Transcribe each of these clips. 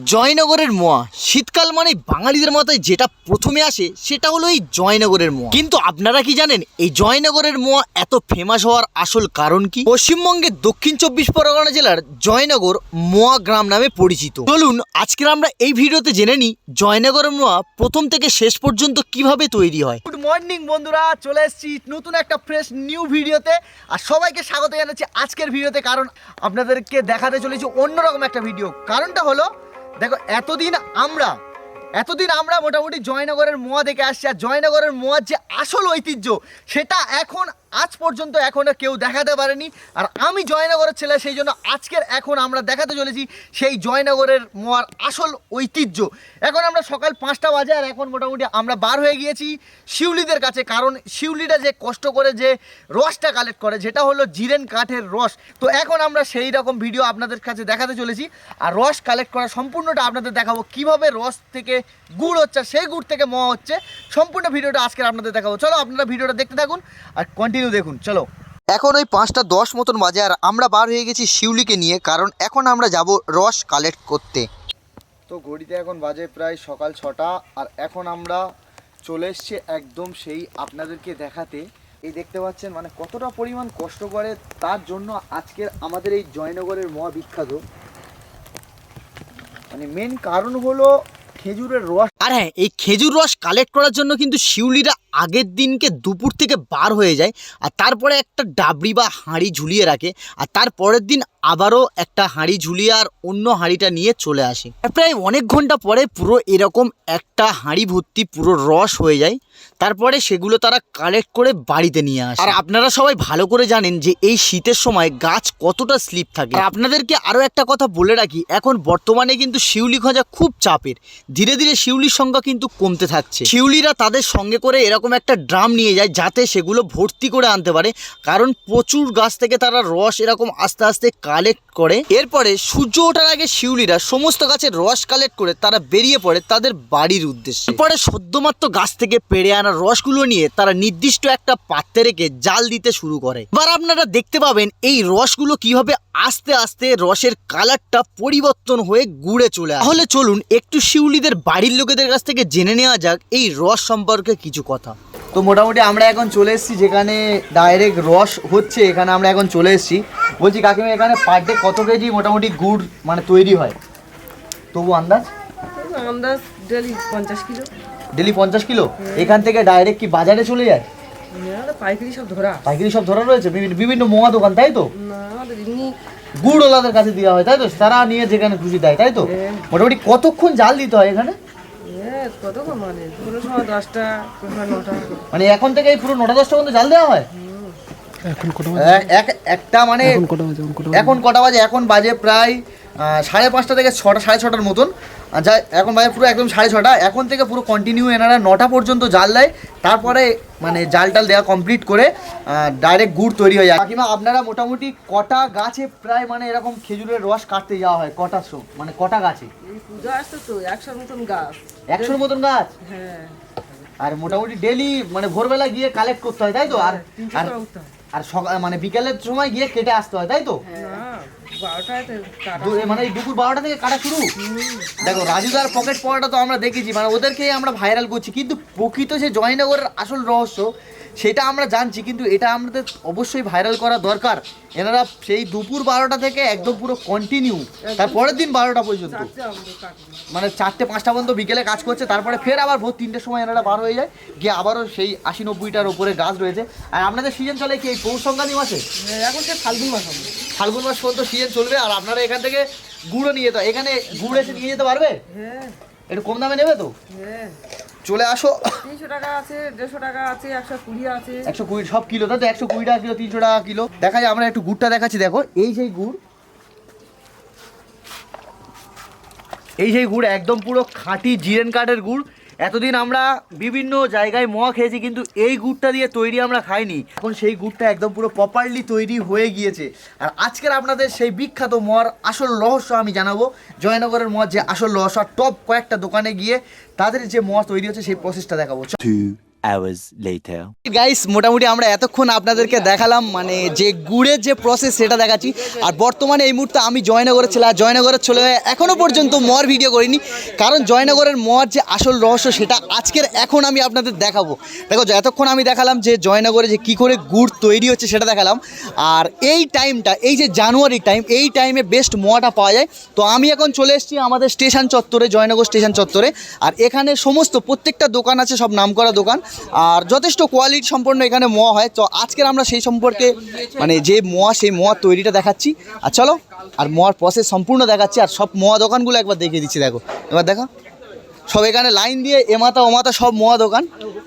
জয়নগরের মোয়া। শীতকাল মানে বাঙালিদের মাথায় যেটা প্রথমে আসে, সেটা হলো এই জয়নগরের মোয়া। কিন্তু আপনারা কি জানেন, এই জয়নগরের মোয়া এত ফেমাস হওয়ার আসল কারণ কি? পশ্চিমবঙ্গের দক্ষিণ চব্বিশ পরগনা জেলার জয়নগর মোয়া গ্রাম নামে পরিচিত। চলুন, আজকের আমরা এই ভিডিওতে জেনে নিই জয়নগরের মোয়া প্রথম থেকে শেষ পর্যন্ত কীভাবে তৈরি হয়। গুড মর্নিং বন্ধুরা, চলে এসেছি নতুন একটা ফ্রেশ নিউ ভিডিওতে। আর সবাইকে স্বাগত জানাচ্ছি আজকের ভিডিওতে, কারণ আপনাদেরকে দেখাতে চলেছি অন্যরকম একটা ভিডিও। কারণটা হলো দেখো, এতদিন আমরা এতদিন আমরা মোটামুটি জয়নগরের মোয়া দেখে আসছি, আর জয়নগরের মোয়ার যে আসল ঐতিহ্য, সেটা এখন পর্যন্ত এখনও কেউ দেখাতে পারেনি। আর আমি জয়নগরের ছেলে, সেই জন্য আজকের এখন আমরা দেখাতে চলেছি সেই জয়নগরের মোয়ার আসল ঐতিহ্য। এখন আমরা সকাল পাঁচটা বাজে আর এখন মোটামুটি আমরা বার হয়ে গিয়েছি শিউলিদের কাছে। কারণ শিউলিটা যে কষ্ট করে যে রসটা কালেক্ট করে, যেটা হলো জিরেন কাঠের রস। তো এখন আমরা সেই রকম ভিডিও আপনাদের কাছে দেখাতে চলেছি। আর রস কালেক্ট করা সম্পূর্ণটা আপনাদের দেখাবো। কীভাবে রস থেকে গুড় হচ্ছে সেই গুড় থেকে মোয়া হচ্ছে, সম্পূর্ণ ভিডিওটা আজকে আপনাদের দেখাবো। চলো আপনারা ভিডিওটা দেখতে থাকুন আর কন্টিনিউ দেখুন। চলো। এখন ওই পাঁচটা দশ মতন বাজে আর আমরা বার হয়ে গেছি শিউলিকে নিয়ে কারণ এখন আমরা যাব রস কালেক্ট করতে। তো ঘড়িতে এখন বাজে প্রায় সকাল ছটা আর এখন আমরা চলে এসছি একদম সেই আপনাদেরকে দেখাতে। এই দেখতে পাচ্ছেন মানে কতটা পরিমাণ কষ্ট করে তার জন্য আজকের আমাদের এই জয়নগরের মহাবিখ্যাত। মানে মেন কারণ হলো খেজুরের রস। আর হ্যাঁ এই খেজুর রস কালেক্ট করার জন্য কিন্তু শিউলিরা আগের দিনকে দুপুর থেকে বার হয়ে যায় আর তারপরে একটা ডাবরি বা হাঁড়ি ঝুলিয়ে রাখে আর তার পরের দিন আবারও একটা হাঁড়ি ঝুলিয়ে আর অন্য হাঁড়িটা নিয়ে চলে আসে। প্রায় অনেক ঘণ্টা পরে পুরো এরকম একটা হাঁড়ি ভর্তি পুরো রস হয়ে যায়। তারপরে সেগুলো তারা কালেক্ট করে বাড়িতে নিয়ে আসে। আর আপনারা সবাই ভালো করে জানেন যে এই শীতের সময় গাছ কতটা স্লিপ থাকে। আপনাদেরকে আরও একটা কথা বলে রাখি, এখন বর্তমানে কিন্তু শিউলি খোঁজা খুব চাপের। ধীরে ধীরে শিউলির সংখ্যা কিন্তু কমতে থাকছে। শিউলিরা তাদের সঙ্গে করে এরকম একটা ড্রাম নিয়ে যায় যাতে সেগুলো ভর্তি করে আনতে পারে। কারণ প্রচুর গাছ থেকে তারা রস এরকম আস্তে আস্তে কালেক্ট করে, এরপরে সূর্য ওঠার আগে শিউলিরা সমস্ত গাছের রস কালেক্ট করে তারা বেরিয়ে পড়ে তাদের বাড়ির উদ্দেশ্যে। এরপরে সদ্যমাত্র গাছ থেকে পেড়ে আনা রসগুলো নিয়ে তারা নির্দিষ্ট একটা পাত্রে রেখে জাল দিতে শুরু করে। এবার আপনারা দেখতে পাবেন এই রসগুলো কীভাবে আস্তে আস্তে রসের কালারটা পরিবর্তন হয়ে গুড়ে চলে তাহলে চলুন একটু শিউলিদের বাড়ির লোকেদের কাছ থেকে জেনে নেওয়া যাক এই রস সম্পর্কে কিছু কথা। তো মোটামুটি আমরা এখন চলে এসেছি যেখানে ডাইরেক্ট রস হচ্ছে এখানে আমরা এখন চলে এসেছি। বলছি কাকিমা এখানে পার ডে কত কেজি মোটামুটি গুড় মানে তৈরি হয়? তবু আন্দাজ? আন্দাজ ডেলি পঞ্চাশ কিলো ডেলি পঞ্চাশ কিলো এখান থেকে ডাইরেক্ট কি বাজারে চলে যায়? পাইকারি সব ধরা। পাইকারি সব ধরা রয়েছে? বিভিন্ন বিভিন্ন মোয়া দোকান তাই তো? এমনি গুড়ওয়ালাদের কাছে দেওয়া হয় তাই তো? তারা নিয়ে যেখানে খুশি দেয় তাই তো? হ্যাঁ। মোটামুটি কতক্ষণ জাল দিতে হয় এখানে? কত কম মানে? পুরো সময় দশটা নটা। মানে এখন থেকে এই পুরো নটা, দশটা পর্যন্ত জাল দেওয়া হয়? এক- এক- একটা মানে এখন কটা বাজে? এখন বাজে? প্রায় সাড়ে পাঁচটা থেকে ছটা সাড়ে ছটার মতন। যা এখন বাজে পুরো একদম সাড়ে ছটা। এখন থেকে পুরো কন্টিনিউ এনারা নটা পর্যন্ত জাল দেয়। তারপরে মানে জাল টাল দেওয়া কমপ্লিট করে ডাইরেক্ট গুড় তৈরি হয়ে যায়। কাকিমা আপনারা মোটামুটি কটা গাছে প্রায় মানে এরকম খেজুরের রস কাটতে যাওয়া হয়? কটা শো? মানে কটা গাছে? পুজো আসতো তো একশোর মতন গাছ। একশোর মতন গাছ? হ্যাঁ। আর মোটামুটি ডেলি মানে ভোরবেলা গিয়ে কালেক্ট করতে হয় তাই তো? আর আর হয়। আর সকাল মানে বিকালের সময় গিয়ে কেটে আসতে হয় তাই তো? দু- মানে এই দুপুর বারোটা থেকে কাটা শুরু? দেখো রাজুদার পকেট পড়াটা তো আমরা দেখেছি মানে ওদেরকে আমরা ভাইরাল করছি কিন্তু প্রকৃত যে জয়নগরের আসল রহস্য সেটা আমরা জানছি কিন্তু এটা আমাদের অবশ্যই ভাইরাল করা দরকার। এনারা সেই দুপুর বারোটা থেকে একদম পুরো কন্টিনিউ তার পরের দিন বারোটা পর্যন্ত। মানে চারটে পাঁচটা পর্যন্ত বিকেলে কাজ করছে তারপরে ফের আবার ভোর তিনটের সময় এনারা বার হয়ে যায় গিয়ে আবারও সেই আশি নব্বইটার ওপরে গাছ রয়েছে। আর আপনাদের সিজন চলে কি এই পৌষ সংক্রান্তি মাসে? হ্যাঁ, এখন সে ফাল্গুন মাস হবে। ফাল্গুন মাস পর্যন্ত সিজন চলবে আর আপনারা এখান থেকে গুঁড়ো নিয়ে যেতে। এখানে গুড় এসে নিয়ে যেতে পারবে? হ্যাঁ। একটু কম দামে নেবে তো? হ্যাঁ। চলে আসো। তিনশো টাকা আছে দেড়শো টাকা আছে একশো কুড়ি আছে। একশো কুড়ি সব কিলো তাই তো একশো কুড়ি টাকা কিলো তিনশো টাকা কিলো। দেখা যায় আমরা একটু গুড়টা দেখাচ্ছি দেখো। এই সেই গুড়। এই সেই গুড় একদম পুরো খাঁটি জিরেন কাঠের গুড়। এতদিন আমরা বিভিন্ন জায়গায় মোয়া খেয়েছি, কিন্তু এই গুড়টা দিয়ে তৈরি আমরা খাইনি। এখন সেই গুড়টা একদম পুরো প্রপারলি তৈরি হয়ে গিয়েছে। আর আজকের আপনাদের সেই বিখ্যাত মোয়ার আসল রহস্য আমি জানাব। জয়নগরের মোয়ার যে আসল রহস্য টপ কয়েকটা দোকানে গিয়ে তাদের যে মোয়া তৈরি হচ্ছে, সেই প্রসেসটা দেখাবো। Hours later. গাইস মোটামুটি আমরা এতক্ষণ আপনাদেরকে দেখালাম মানে যে গুড়ের যে প্রসেস সেটা দেখাচ্ছি। আর বর্তমানে এই মুহূর্তে আমি জয়নগরের ছেলে আর জয়নগরের ছেলে এখনও পর্যন্ত মর ভিডিও করিনি। কারণ জয়নগরের মর যে আসল রহস্য সেটা আজকের এখন আমি আপনাদের দেখাবো। দেখো, এতক্ষণ আমি দেখালাম যে জয়নগরে যে কী করে গুড় তৈরি হচ্ছে সেটা দেখালাম। আর এই টাইমটা এই যে জানুয়ারি টাইম এই টাইমে বেস্ট মোয়াটা পাওয়া যায়। তো আমি এখন চলে এসেছি আমাদের স্টেশন চত্বরে, জয়নগর স্টেশন চত্বরে। আর এখানে সমস্ত প্রত্যেকটা দোকান আছে, সব নামকরা দোকান। আর যথেষ্ট কোয়ালিটি সম্পন্ন এখানে মোয়া হয়। তো আজকের আমরা সেই সম্পর্কে মানে যে মোয়া, সেই মোয়ার তৈরিটা দেখাচ্ছি। আর চলো, আর মোয়ার প্রসেস সম্পূর্ণ দেখাচ্ছি, আর সব মোয়া দোকানগুলো একবার দেখিয়ে দিচ্ছি, দেখো। এবার দেখো, সব এখানে লাইন দিয়ে এমাতা ওমাতা সব মোয়া দোকান।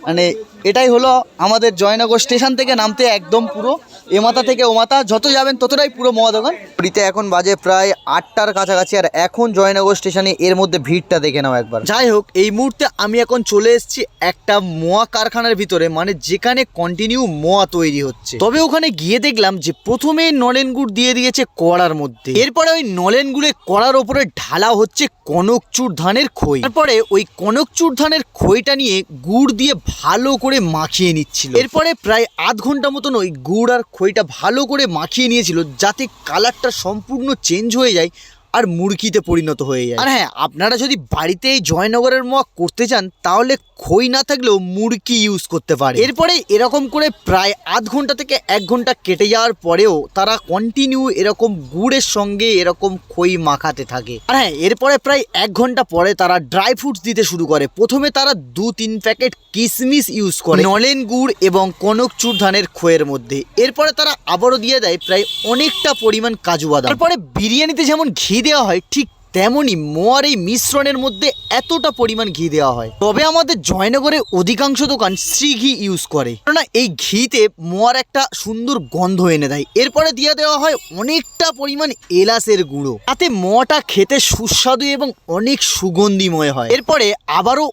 মানে এটাই হলো আমাদের জয়নগর স্টেশন থেকে নামতে একদম পুরো। এমাতা থেকে ওমাতা যত যাবেন ততটাই পুরো মোয়া দোকান। পুরীতে এখন বাজে প্রায় আটটার কাছাকাছি, আর এখন জয়নগর স্টেশনে এর মধ্যে ভিড়টা দেখে নাও একবার। যাই হোক, এই মুহূর্তে আমি এখন চলে এসেছি একটা মোয়া কারখানার ভিতরে মানে যেখানে কন্টিনিউ মোয়া তৈরি হচ্ছে। তবে ওখানে গিয়ে দেখলাম যে প্রথমে নলেন গুড় দিয়ে দিয়েছে কড়ার মধ্যে। এরপরে ওই নলেন গুড়ে কড়ার ওপরে ঢালা হচ্ছে কনকচুর ধানের খই। তারপরে ওই কনকচুর ধানের খইটা নিয়ে গুড় দিয়ে ভালো করে মাখিয়ে নিচ্ছিল। এরপরে প্রায় আধ ঘণ্টা মতন ওই গুড় আর খইটা ভালো করে মাখিয়ে নিয়েছিল যাতে কালারটা সম্পূর্ণ চেঞ্জ হয়ে যায় আর মুরগিতে পরিণত হয়ে যায়। আর হ্যাঁ আপনারা যদি বাড়িতে এই জয়নগরের মোয়া করতে চান তাহলে খই না থাকলেও মুরগি ইউজ করতে পারে। এরপরে এরকম করে প্রায় আধ ঘণ্টা থেকে এক ঘণ্টা কেটে যাওয়ার পরেও তারা কন্টিনিউ এরকম গুড়ের সঙ্গে এরকম খই মাখাতে থাকে। আর হ্যাঁ এরপরে প্রায় এক ঘণ্টা পরে তারা ড্রাই ফ্রুটস দিতে শুরু করে। প্রথমে তারা দু তিন প্যাকেট কিশমিশ ইউজ করে নলেন গুড় এবং কনকচুর ধানের খইয়ের মধ্যে। এরপরে তারা আবারও দিয়ে দেয় প্রায় অনেকটা পরিমাণ কাজু বাদাম। তারপরে বিরিয়ানিতে যেমন ঘি দেওয়া হয়, ঠিক তেমনই মোয়ার এই মিশ্রণের মধ্যে এতটা পরিমাণ ঘি দেওয়া হয়। তবে আমাদের জয়নগরে অধিকাংশ দোকান শ্রী ঘি ইউজ করে। কেননা এই ঘিতে মোয়ার একটা সুন্দর গন্ধ এনে দেয়। এরপরে দিয়ে দেওয়া হয় অনেকটা পরিমাণ এলাচের গুঁড়ো। তাতে মোয়াটা খেতে সুস্বাদু এবং অনেক সুগন্ধিময় হয়। এরপরে আবারও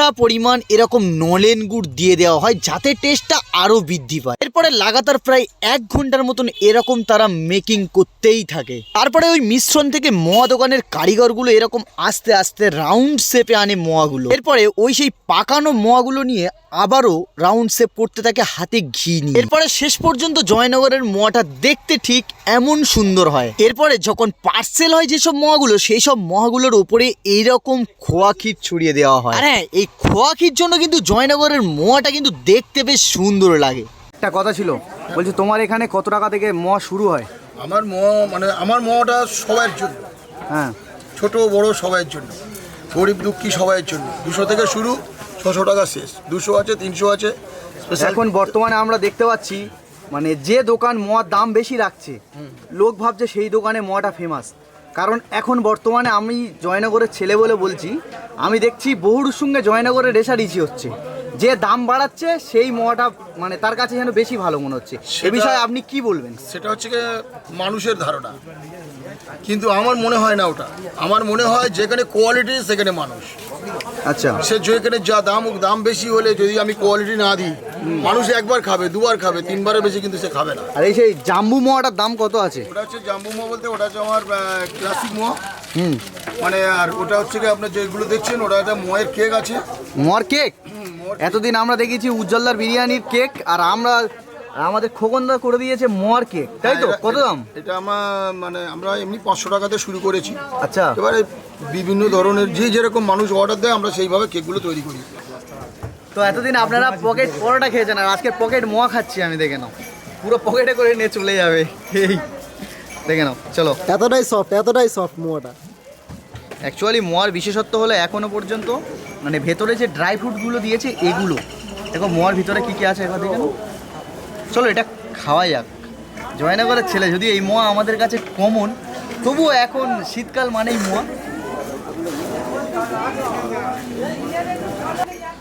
অনেকটা পরিমাণ এরকম নলেন গুড় দিয়ে দেওয়া হয়, যাতে টেস্টটা আরও বৃদ্ধি পায়। এরপরে লাগাতার প্রায় এক ঘণ্টার মতন এরকম তারা মেকিং করতেই থাকে। তারপরে ওই মিশ্রণ থেকে মোয়া দোকানের কারিগরগুলো এরকম আস্তে আস্তে রাউন্ড শেপে আনে মোয়াগুলো। এরপরে ওই সেই পাকানো মোয়াগুলো নিয়ে আবারও রাউন্ড শেপ করতে থাকে হাতে ঘি নিয়ে। এরপরে শেষ পর্যন্ত জয়নগরের মোয়াটা দেখতে ঠিক এমন সুন্দর হয়। এরপরে যখন পার্সেল হয় যেসব মোয়াগুলো, সেই সব মোয়াগুলোর উপরে এইরকম খোয়া ক্ষীর ছড়িয়ে দেওয়া হয়। হ্যাঁ এই খোয়া ক্ষীর জন্য কিন্তু জয়নগরের মোয়াটা কিন্তু দেখতে বেশ সুন্দর লাগে। একটা কথা ছিল বলছি তোমার এখানে কত টাকা থেকে মোয়া শুরু হয়? আমার মোয়া মানে আমার মোয়াটা সবার জন্য। হ্যাঁ। ছোট বড় সবার জন্য। গরিব দুঃখী সবাইয়ের জন্য। দুশো থেকে শুরু ছশো টাকা শেষ। দুশো আছে তিনশো আছে এখন বর্তমানে আমরা দেখতে পাচ্ছি মানে যে দোকান মোয়ার দাম বেশি রাখছে লোক ভাবছে সেই দোকানে মোয়াটা ফেমাস কারণ এখন বর্তমানে আমি জয়নগরের ছেলে বলে বলছি আমি দেখছি বহুর সঙ্গে জয়নগরের রেশারেশি হচ্ছে। যে দাম বাড়াচ্ছে সেই মোয়াটা মানে তার কাছে যেন বেশি ভালো মনে হচ্ছে। সে বিষয়ে আপনি কি বলবেন? সেটা হচ্ছে গিয়ে মানুষের ধারণা। কিন্তু আমার মনে হয় না ওটা। আমার মনে হয় যেখানে কোয়ালিটি সেখানে মানুষ। আচ্ছা। সে যেখানে যা দাম দাম বেশি হলে যদি আমি কোয়ালিটি না দিই মানুষ একবার খাবে দুবার খাবে তিনবারের বেশি কিন্তু সে খাবে না। আর এই সেই জাম্বু মোয়াটার দাম কত আছে? ওটা হচ্ছে জাম্বু মোয়া বলতে ওটা হচ্ছে আমার ক্লাসিক মোয়া। হুম। মানে আর ওটা হচ্ছে কি আপনার যেগুলো দেখছেন ওটা একটা মোয়ের কেক আছে। মোয়ার কেক এতদিন আমরা দেখেছি উজ্জ্বলদার বিরিয়ানির কেক আর আমরা আমাদের খোকনদা করে দিয়েছে মোয়ার কেক তাই তো? কত দাম? এটা আমার মানে আমরা এমনি পাঁচশো টাকাতে শুরু করেছি। আচ্ছা। এবারে বিভিন্ন ধরনের যে যেরকম মানুষ অর্ডার দেয় আমরা সেইভাবে কেকগুলো তৈরি করি। তো এতদিন আপনারা পকেট পরোটা খেয়েছেন আর আজকে পকেট মোয়া খাচ্ছি আমি দেখে নাও। পুরো পকেটে করে নিয়ে চলে যাবে। এই দেখে নাও চলো। এতটাই সফট এতটাই সফট মোয়াটা। অ্যাকচুয়ালি মোয়ার বিশেষত্ব হলো এখনও পর্যন্ত মানে ভেতরে যে ড্রাই ফ্রুটগুলো দিয়েছে এগুলো। দেখো মোয়ার ভিতরে কি কি আছে একবার দেখে নাও। চলো, এটা খাওয়া যাক। জয়নগরের ছেলে যদি এই মোয়া আমাদের কাছে কমন তবুও এখন শীতকাল মানেই মোয়া।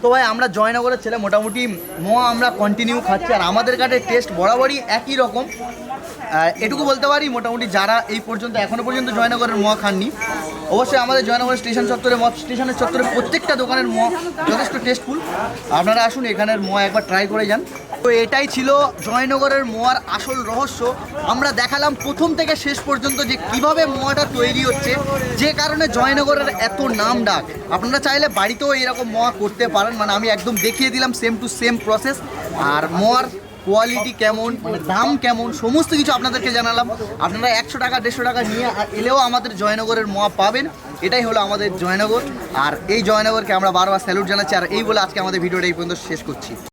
তো ভাই, আমরা জয়নগরের ছেলে, মোটামুটি মোয়া আমরা কন্টিনিউ খাচ্ছি, আর আমাদের কাছে টেস্ট বরাবরই একই রকম। এটুকু বলতে পারি, মোটামুটি যারা এই পর্যন্ত, এখনও পর্যন্ত জয়নগরের মোয়া খাননি অবশ্যই আমাদের জয়নগর স্টেশন চত্বরে মদ স্টেশনের চত্বরে প্রত্যেকটা দোকানের মোয়া যথেষ্ট টেস্টফুল আপনারা আসুন, এখানের মোয়া একবার ট্রাই করে যান। তো এটাই ছিল জয়নগরের মোয়ার আসল রহস্য। আমরা দেখালাম প্রথম থেকে শেষ পর্যন্ত যে কীভাবে মোয়াটা তৈরি হচ্ছে, যে কারণে জয়নগরের এত নাম ডাক। আপনারা চাইলে বাড়িতেও এরকম মোয়া করতে পারেন মানে আমি একদম দেখিয়ে দিলাম সেম টু সেম প্রসেস আর মোয়ার কোয়ালিটি কেমন মানে দাম কেমন, সমস্ত কিছু আপনাদেরকে জানালাম। আপনারা একশো টাকা, দেড়শো টাকা নিয়ে এলেও আমাদের জয়নগরের মোয়া পাবেন। এটাই হলো আমাদের জয়নগর। আর এই জয়নগরকে আমরা বারবার স্যালুট জানাচ্ছি। আর এই বলে আজকে আমাদের ভিডিওটা এই পর্যন্ত শেষ করছি।